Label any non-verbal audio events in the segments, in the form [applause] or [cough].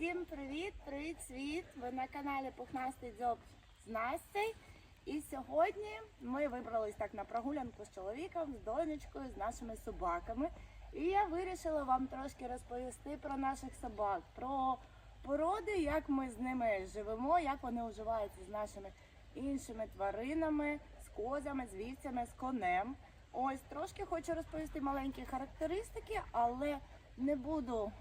Всім привіт, привіт, світ! Ви на каналі Пухнастий Дзьоб з Настей. І сьогодні ми вибрались так на прогулянку з чоловіком, з донечкою, з нашими собаками. І я вирішила вам трошки розповісти про наших собак, про породи, як ми з ними живемо, як вони уживаються з нашими іншими тваринами, з козами, з вівцями, з конем. Ось трошки хочу розповісти маленькі характеристики, але не буду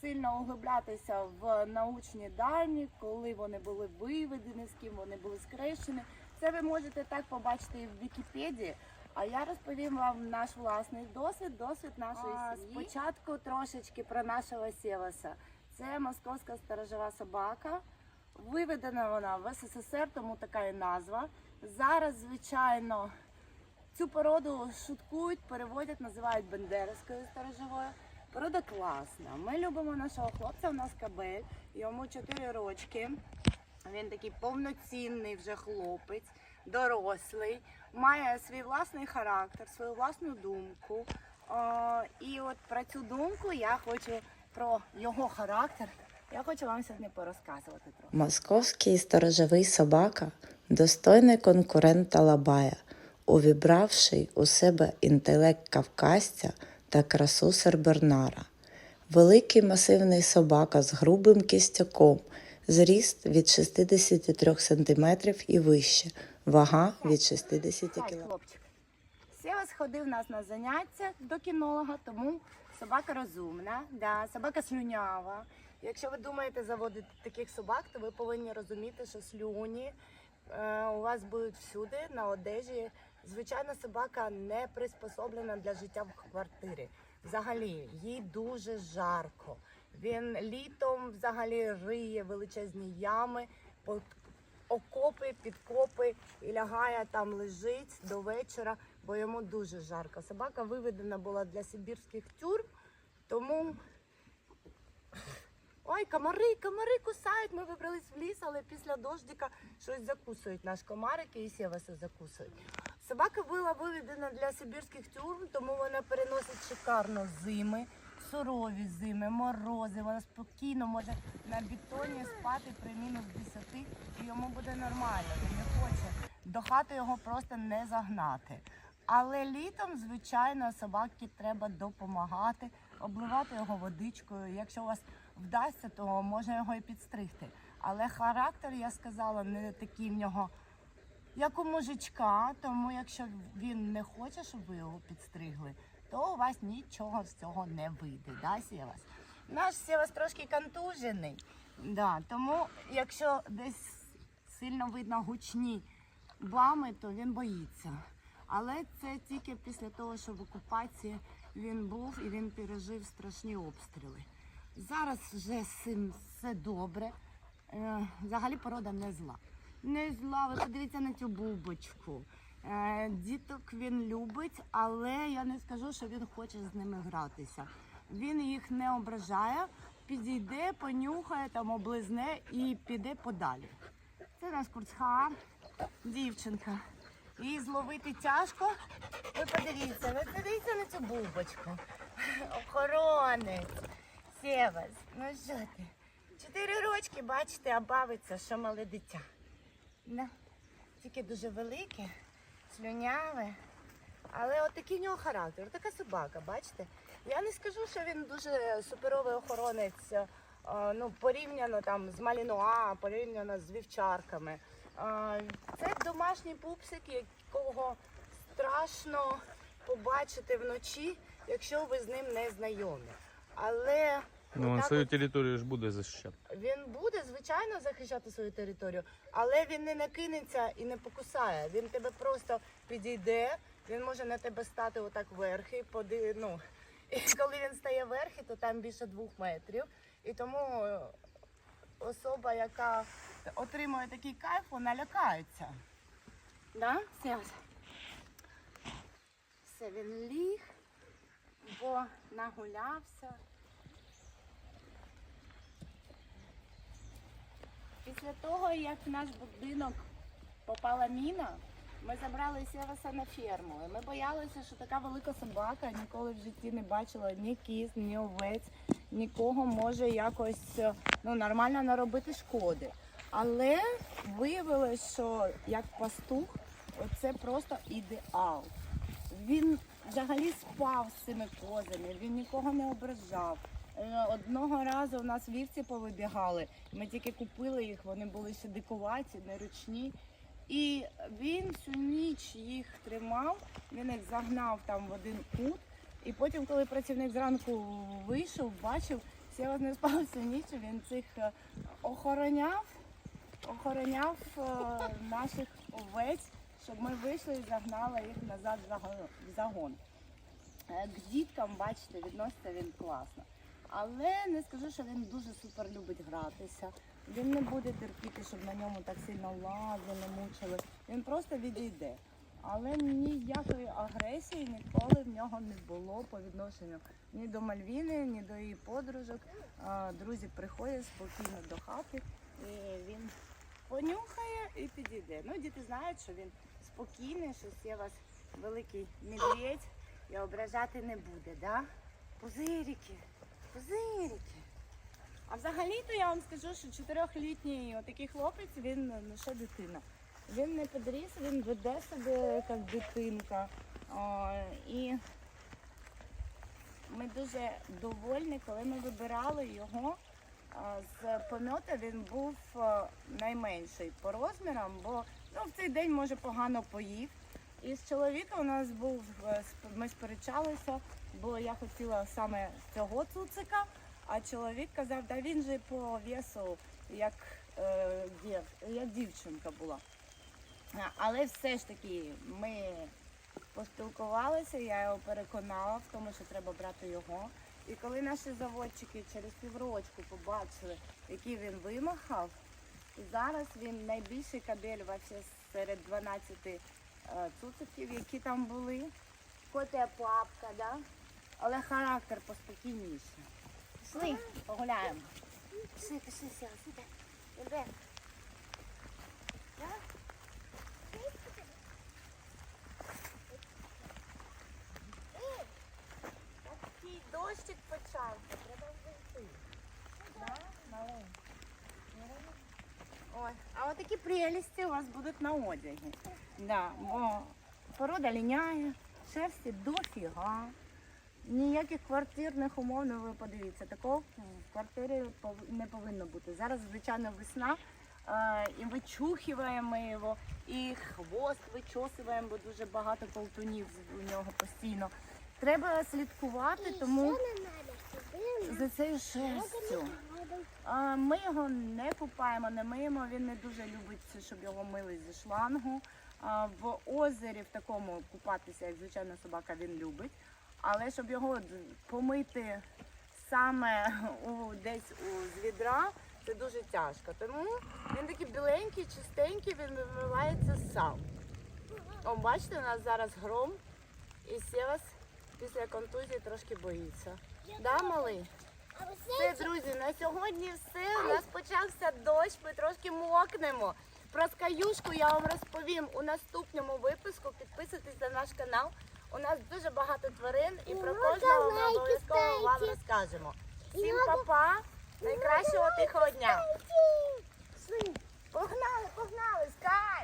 сильно углублятися в научні дані, коли вони були виведені, з ким вони були скрещені. Це ви можете так побачити і в Вікіпедії. А я розповім вам наш власний досвід, досвід нашої А, сім'ї. Спочатку трошечки про нашого Сєваса. Це московська сторожова собака. Виведена вона в СССР, тому така і назва. Зараз, звичайно, Цю породу шуткують, переводять, називають бендерівською сторожовою. Порода класна. Ми любимо нашого хлопця, у нас кабель, йому 4 рочки. Він такий повноцінний вже хлопець, дорослий, має свій власний характер, свою власну думку. І от про цю думку я хочу про його характер. Я хочу вам сьогодні порозказувати трохи. Московський сторожовий собака достойний конкурент Талабая, увібравши у себе інтелект кавказця та красу сербернара. Великий масивний собака з грубим кістяком, зріст від 63 см і вище, вага від 60 Так, кг. Сєва сходив нас на заняття до кінолога, тому собака розумна, да, собака слюнява. Якщо ви думаєте заводити таких собак, то ви повинні розуміти, що слюні е, у вас будуть всюди на одежі. Звичайно, собака не приспособлена для життя в квартирі. Взагалі, їй дуже жарко. Він літом взагалі риє величезні ями, окопи, підкопи і лягає там лежить до вечора, бо йому дуже жарко. Собака виведена була для сибірських тюрм, тому. Ой, комари, комари кусають. Ми вибрались в ліс, але після дождика щось закусують наш комарики і сєваси закусують. Собака була виведена для сибірських тюрм, тому вона переносить шикарно зими, сурові зими, морози. Вона спокійно може на бетоні спати при мінус 10 і йому буде нормально. Він не хоче до хати його просто не загнати. Але літом, звичайно, собаки треба допомагати, обливати його водичкою. Якщо у вас вдасться, то можна його і підстригти. Але характер, я сказала, не такий в нього, як у мужичка. Тому якщо він не хоче, щоб ви його підстригли, то у вас нічого з цього не вийде. Да, Сєвас? Наш Сєвас трошки контужений. Да, тому якщо десь сильно видно гучні бами, то він боїться. Але це тільки після того, що в окупації він був і він пережив страшні обстріли. Зараз вже цим все добре. Е, Взагалі порода не зла. Не зла, ви подивіться на цю бубочку. Е, Діток він любить, але я не скажу, що він хоче з ними гратися. Він їх не ображає, підійде, понюхає, там облизне і піде подалі. Це наш курцхар, дівчинка. Її зловити тяжко. Ви подивіться, ви подивіться на цю бубочку. Охоронець. Сєвас, ну що ти? Чотири рочки, бачите, а бавиться, що мале дитя. Да. Тільки дуже велике, слюняве. Але от такий в нього характер, така собака, бачите? Я не скажу, що він дуже суперовий охоронець, е, ну, порівняно там з Малінуа, порівняно з вівчарками. Е, Це домашній пупсик, якого страшно побачити вночі, якщо ви з ним не знайомі. Але Ну, він свою от територію ж буде захищати. він буде, звичайно, захищати свою територію, але він не накинеться і не покусає. Він тебе просто підійде, він може на тебе стати отак верхи, поди, ну, [laughs] і коли він стає верхи, то там більше двох метрів. І тому е, особа, яка отримує такий кайф, вона лякається. Да? Сєвс? Все, він ліг, бо нагулявся. Після того, як в наш будинок попала міна, ми забрали Сєваса на ферму. І ми боялися, що така велика собака ніколи в житті не бачила ні кіз, ні овець. нікого може якось е, ну, нормально наробити шкоди. Але виявилось, що як пастух, оце просто ідеал. Він взагалі спав з цими козами, він нікого не ображав. Е, Одного разу у нас вівці повибігали. Ми тільки купили їх, вони були ще дикуваті, неручні. І він всю ніч їх тримав, він їх загнав там в один кут. І потім, коли працівник зранку вийшов, бачив, Сєва не спав всю ніч, він цих е, охороняв, охороняв е, наших овець, щоб ми вийшли і загнали їх назад в загон. К діткам, бачите, відноситься він класно. Але не скажу, що він дуже супер любить гратися. Він не буде терпіти, щоб на ньому так сильно лазили, мучили. Він просто відійде. Але ніякої агресії ніколи в нього не було по відношенню ні до Мальвіни, ні до її подружок. Друзі приходять спокійно до хати, і він понюхає і підійде. Ну, діти знають, що він спокійний, що є вас великий медведь і ображати не буде, да? Позирики, позирики. А взагалі-то я вам скажу, що чотирьохлітній отакий хлопець, він не ще дитина. Він не підріс, він веде себе як дитинка. О, і ми дуже довольні, коли ми вибирали його. З помета він був найменший по розмірам, бо ну, в цей день може погано поїв. І з чоловіком у нас був е, ми сперечалися, бо я хотіла саме цього цуцика, а чоловік казав, да він же по весу як, е, дів, як дівчинка була. Але все ж таки ми поспілкувалися, я його переконала в тому, що треба брати його. І коли наші заводчики через піврочку побачили, який він вимахав, зараз він найбільший кабель серед 12 е, цуциків, які там були. Котя папка, да? Але характер поспокійніший. Пішли, погуляємо. Пішли, пішли, сіла, сідай. Іде. Такий дощик почався, треба. Да? Ой, а от такі прелісті у вас будуть на одязі. Да, бо порода ліняє, шерсті дофіга. Ніяких квартирних умов, ну ви подивіться, такого в квартирі не повинно бути. Зараз, звичайно, весна, е, і вичухуємо його, і хвост вичосуємо, бо дуже багато полтунів у нього постійно. Треба слідкувати, тому за цією шерстю. Ми його не купаємо, не миємо. Він не дуже любить, щоб його мили зі шлангу. В озері в такому купатися, як звичайно собака, він любить. Але щоб його помити саме у, десь у, з відра, це дуже тяжко. Тому він такий біленький, чистенький, він вимивається сам. О, бачите, у нас зараз гром і Сєвас після контузії трошки боїться. Да, малий? Все, друзі, на сьогодні все. У нас почався дощ, ми трошки мокнемо. Про скаюшку я вам розповім у наступному випуску. Підписуйтесь на наш канал. У нас дуже багато тварин і про кожного ми обов'язково вам розкажемо. Всім па-па, найкращого тихого дня. Погнали, погнали, скай!